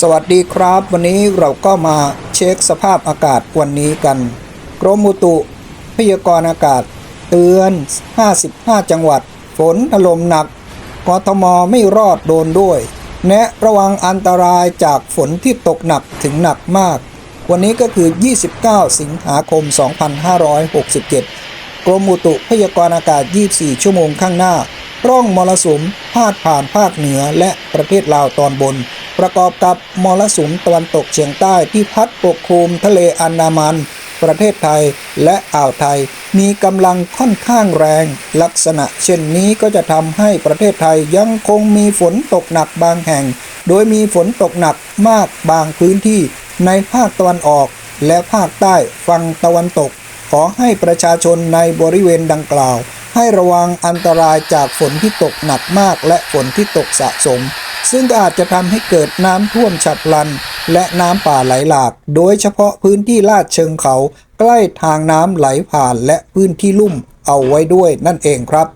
สวัสดีครับ วันนี้เราก็มาเช็คสภาพอากาศวันนี้กัน กรมอุตุพยากรณ์อากาศ เตือน 55 จังหวัด ฝนถล่มหนักกทมไม่รอดโดนด้วย แนะระวังอันตรายจากฝนที่ตกหนักถึงหนักมาก วันนี้ก็คือ 29 สิงหาคม 2567 กรมอุตุพยากรณ์อากาศ 24 ชั่วโมงข้างหน้า ร่องมรสุมพาดผ่านภาคเหนือและประเทศลาวตอนบน ประกอบกับมรสุมตะวันตกเฉียงใต้ที่พัดปกคลุมทะเลอันดามัน ประเทศไทยและอ่าวไทย มีกำลังค่อนข้างแรง ลักษณะเช่นนี้ก็จะทำให้ประเทศไทยยังคงมีฝนตกหนักบางแห่ง โดยมีฝนตกหนักมากบางพื้นที่ในภาคตะวันออก และภาคใต้ฝั่งตะวันตก ขอให้ประชาชนในบริเวณดังกล่าว ให้ระวังอันตรายจากฝนที่ตกหนักมากและฝนที่ตกสะสม ซึ่งก็อาจจะทำให้เกิดน้ำท่วมฉับพลัน และน้ำป่าไหลหลาก โดยเฉพาะพื้นที่ลาดเชิงเขา ใกล้ทางน้ำไหลผ่านและพื้นที่ลุ่มเอาไว้ด้วยนั่นเองครับ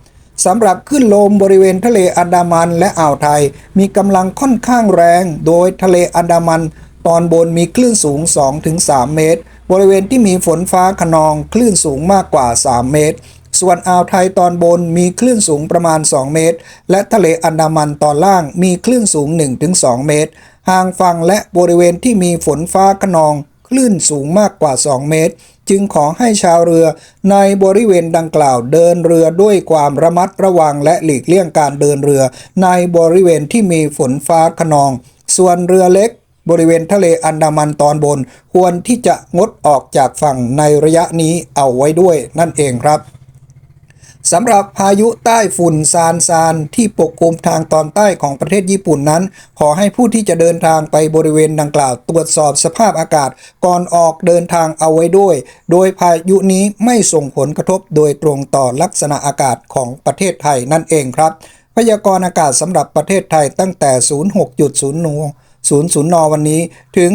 สำหรับขึ้นลมบริเวณทะเลอันดามันและอ่าวไทย มีกำลังค่อนข้างแรง โดยทะเลอันดามัน ตอนบนมีคลื่นสูง 2-3 เมตร บริเวณที่มีฝนฟ้าขนองคลื่นสูงมากกว่า 3 เมตร ส่วนอ่าวไทยตอนบนมีคลื่นสูงประมาณ 2 เมตร และทะเลอันดามันตอนล่างมีคลื่นสูง 1-2 เมตร ห่างฝั่งและบริเวณที่มีฝนฟ้าขนองคลื่นสูงมากกว่า 2 เมตร จึงขอให้ชาวเรือในบริเวณดังกล่าวเดินเรือด้วยความระมัดระวังและหลีกเลี่ยงการเดินเรือ ในบริเวณที่มีฝนฟ้าขนอง ส่วนเรือเล็กบริเวณทะเลอันดามันตอนบน ควรที่จะงดออกจากฝั่งในระยะนี้เอาไว้ด้วยนั่นเองครับ สำหรับพายุใต้ฝุ่นซานซานที่ปกคลุมทางตอนใต้ของประเทศญี่ปุ่นนั้น ขอให้ผู้ที่จะเดินทางไปบริเวณดังกล่าว ตรวจสอบสภาพอากาศก่อนออกเดินทางเอาไว้ด้วย โดยพายุนี้ไม่ส่งผลกระทบโดยตรงต่อลักษณะอากาศของประเทศไทยนั่นเองครับ พยากรณ์อากาศสำหรับประเทศไทยตั้งแต่ 06.0น00 น วันนี้ถึง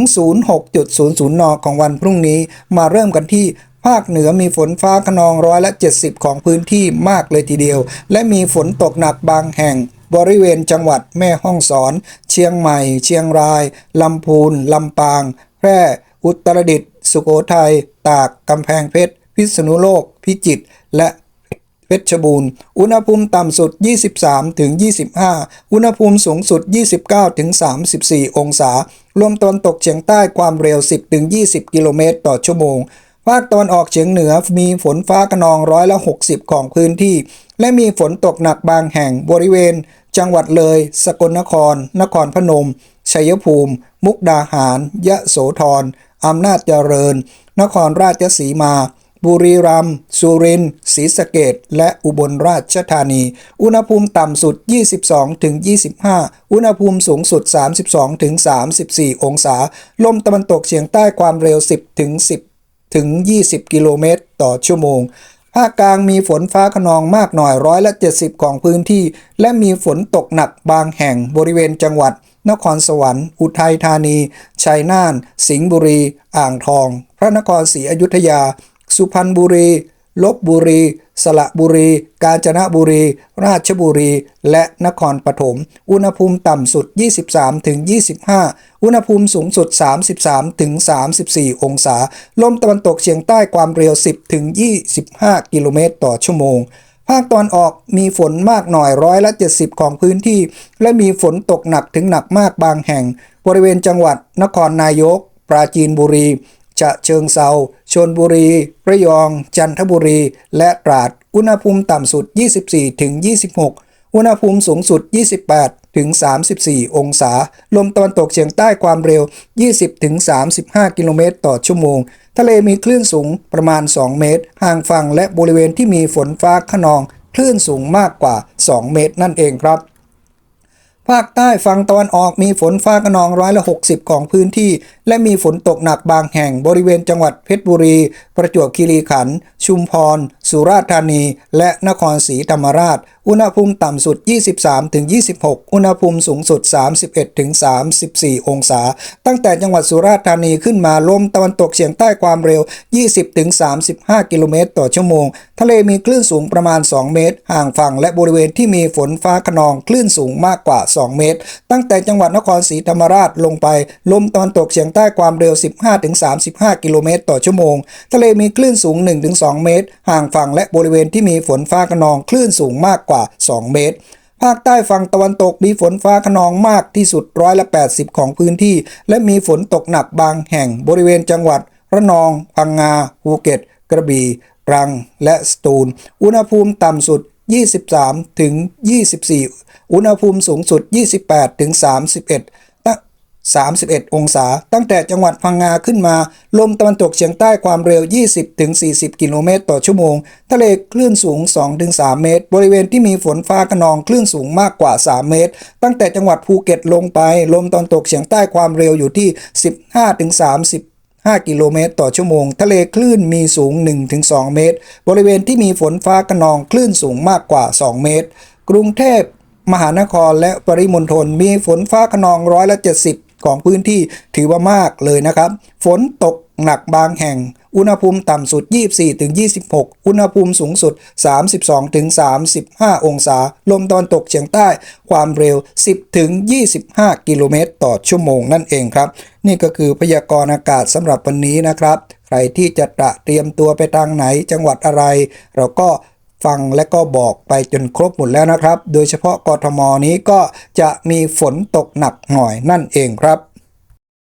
06.00 น ของวันพรุ่งนี้มาเริ่มกันที่ ภาคเหนือมีฝนฟ้าขนองร้อยละ 70 ของพื้นที่มากเลยทีเดียว และมีฝนตกหนักบางแห่ง บริเวณจังหวัดแม่ฮ่องสอน เชียงใหม่ เชียงราย ลำพูน ลำปาง แพร่ อุตรดิตถ์ สุโขทัย ตาก กำแพงเพชร พิษณุโลก พิจิตร และเพชรบูรณ์ อุณหภูมิต่ำสุด 23 ถึง 25 อุณหภูมิสูงสุด 29 ถึง 34 องศา ลมตะวันตกเฉียงใต้ความเร็ว 10 ถึง 20 กิโลเมตรต่อชั่วโมง ภาคตะวันออกเฉียงเหนือมีฝนฟ้าขนองร้อยละ60 ของพื้นที่ และมีฝนตกหนักบางแห่งบริเวณ จังหวัดเลย สกลนคร นครพนม ชัยภูมิ มุกดาหาร ยะโสธรอำนาจเจริญ นครราชสีมา บุรีรัมย์สุรินทร์ศรีสะเกดและอุบลราชธานี อุณหภูมิต่ำสุด 22ถึง25 อุณหภูมิสูงสุด 32ถึง34 องศา ลมตะวันตกเฉียงใต้ความเร็ว 10 ถึง 20 กิโลเมตร ต่อชั่วโมง ภาคกลางมีฝนฟ้าขนองมากหน่อยร้อยละ 70 ของพื้นที่ และมีฝนตกหนักบางแห่งบริเวณจังหวัด นครสวรรค์ อุทัยธานี ชัยนาท สิงห์บุรี อ่างทอง พระนครศรีอยุธยา สุพรรณบุรี ลบบุรี สระบุรี กาญจนบุรี ราชบุรี และนครปฐม อุณหภูมิต่ำสุด 23-25 อุณหภูมิสูงสุด 33-34 องศา ลมตะวันตกเฉียงใต้ความเร็ว 10-25 กิโลเมตรต่อชั่วโมง ภาคตะวันออกมีฝนมากหน่อยร้อยละ 70 ของพื้นที่ และมีฝนตกหนักถึงหนักมากบางแห่ง บริเวณจังหวัด นครนายก ปราจีนบุรี ฉะเชิงเซาชนบุรี ระยอง จันทบุรี และตราด อุณหภูมิต่ำสุด 24ถึง26 อุณหภูมิสูงสุด 28 ถึง 34 องศา ลมตะวันตกเฉียงใต้ความเร็ว 20 ถึง 35 กิโลเมตรต่อชั่วโมง ทะเลมีคลื่นสูงประมาณ 2 เมตร ห่างฝั่งและบริเวณที่มีฝนฟ้าขนอง คลื่นสูงมากกว่า 2 เมตรนั่นเองครับ ภาคใต้ฝั่งตะวันออกมีฝนฟ้าขนองร้อยละ 60 ของพื้นที่ และมีฝนตกหนักบางแห่งบริเวณจังหวัดเพชรบุรี ประจวบคีรีขันธ์ชุมพร สุราษฎร์ธานี และนครศรีธรรมราช อุณหภูมิต่ำสุด 23-26 อุณหภูมิสูงสุด 31-34 องศา ตั้งแต่จังหวัดสุราษฎร์ธานีขึ้นมาลมตะวันตกเฉียงใต้ความเร็ว 20-35 กิโลเมตรต่อชั่วโมงทะเลมีคลื่นสูงประมาณ 2 เมตร ห่างฝั่งและบริเวณที่มีฝนฟ้าขนองคลื่นสูงมากกว่า 2 เมตร ตั้งแต่จังหวัดนครศรีธรรมราชลงไป ลมตะวันตกเฉียงใต้ความเร็ว 15-35 กิโลเมตรต่อชั่วโมง ทะเลมีคลื่นสูง 1-2 เมตร ห่างฝั่งและบริเวณที่มีฝนฟ้าขนองคลื่นสูงมากกว่า 2 เมตรภาคใต้ฝั่งตะวันตกมีฝนฟ้าขนองมากที่สุดร้อยละ 80 ของพื้นที่ และมีฝนตกหนักบางแห่งบริเวณจังหวัด ระนอง พังงา ภูเก็ต กระบี่ ตรัง และสตูล อุณหภูมิต่ำสุด 23 ถึง 24 อุณหภูมิสูงสุด 28 ถึง 31ตั้ง31 องศา ตั้งแต่จังหวัดพังงาขึ้นมา ลมตะวันตกเฉียงใต้ความเร็ว 20 ถึง 40 กิโลเมตรต่อชั่วโมง ทะเลคลื่นสูง 2 ถึง 3 เมตร บริเวณที่มีฝนฟ้าขนองคลื่นสูงมากกว่า 3 เมตร ตั้งแต่จังหวัดภูเก็ตลงไป ลมตะวันตกเฉียงใต้ความเร็วอยู่ที่ 15 ถึง 30 5 กิโลเมตร ต่อชั่วโมง ทะเลคลื่นมีสูง 1-2 เมตร บริเวณที่มีฝนฟ้าขนองคลื่นสูงมากกว่า 2 เมตร กรุงเทพมหานครและปริมณฑลมีฝนฟ้าขนองร้อยละ70 ของพื้นที่ถือว่ามากเลยนะครับ ฝนตกหนักบางแห่ง อุณหภูมิต่ำสุด 24-26 อุณหภูมิสูงสุด 32-35 องศา ลมตะวันตกเฉียงใต้ ความเร็ว 10-25 กิโลเมตรต่อชั่วโมงนั่นเองครับ นี่ก็คือพยากรณ์อากาศสำหรับวันนี้นะครับ ใครที่จะตระเตรียมตัวไปทางไหนจังหวัดอะไร เราก็ ฟังและก็บอกไปจนครบหมดแล้วนะครับ โดยเฉพาะกทมนี้ก็จะมีฝนตกหนักหน่อยนั่นเองครับ